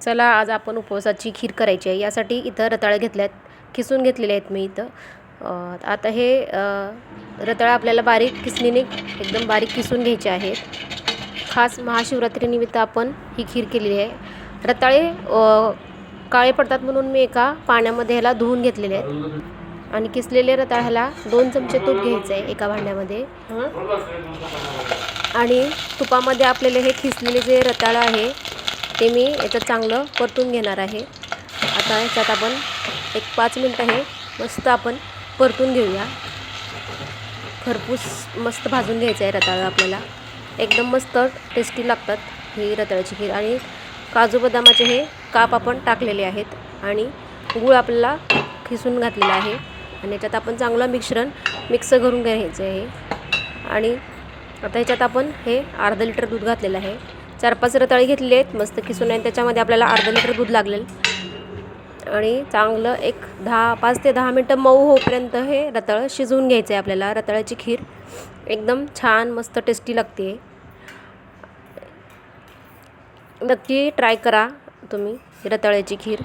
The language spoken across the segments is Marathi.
चला आज आपण उपवासाची खीर करायची आहे. यासाठी इथं रताळं घेतल्यात किसून घेतलेले आहेत मी इथं. आता हे रताळं आपल्याला बारीक किसणीने एकदम बारीक किसून घ्यायचे आहेत. खास महाशिवरात्रीनिमित्त आपण ही खीर केलेली आहे. रताळे काळे पडतात म्हणून मी एका पाण्यामध्ये ह्याला धुवून घेतलेले आहेत. आणि किसलेले रताळ्याला दोन चमचे तूप घ्यायचं आहे एका भांड्यामध्ये. आणि तुपामध्ये आपल्याला हे खिसलेले जे रताळं आहे ते मी याचं चांगलं परतून घेणार आहे. आता याच्यात आपण एक पाच मिनटं हे मस्त आपण परतून घेऊया. खरपूस मस्त भाजून घ्यायचं आहे रताळं आपल्याला. एकदम मस्त टेस्टी लागतात ही रताळ्याची खीर. आणि काजू बदामाचे हे काप आपण टाकलेले आहेत आणि गूळ आपल्याला खिसून घातलेला आहे. आणि याच्यात आपण चांगलं मिश्रण मिक्स करून घ्यायचं आहे. आणि आता ह्याच्यात आपण हे अर्धा लिटर दूध घातलेलं आहे. चार पाच रताळी घेतले आहेत मस्त किसून आणि त्याच्यामध्ये आपल्याला अर्धा लिटर दूध लागलेलं. आणि चांगलं एक दहा पाच ते दहा मिनटं मऊ होईपर्यंत हे रताळं शिजवून घ्यायचं आहे आपल्याला. रताळ्याची खीर एकदम छान मस्त टेस्टी लागते नक्की ट्राय करा तुम्ही रताळ्याची खीर.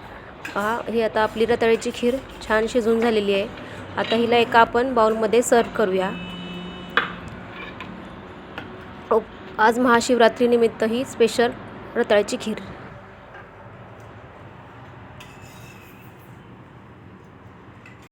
पहा ही आता आपली रताळ्याची खीर छान शिजून झालेली आहे. आता हिला एका आपण बाउलमध्ये सर्व करूया. ओके आज महाशिवरात्रीनिमित्तही स्पेशल रताळ्याची खीर.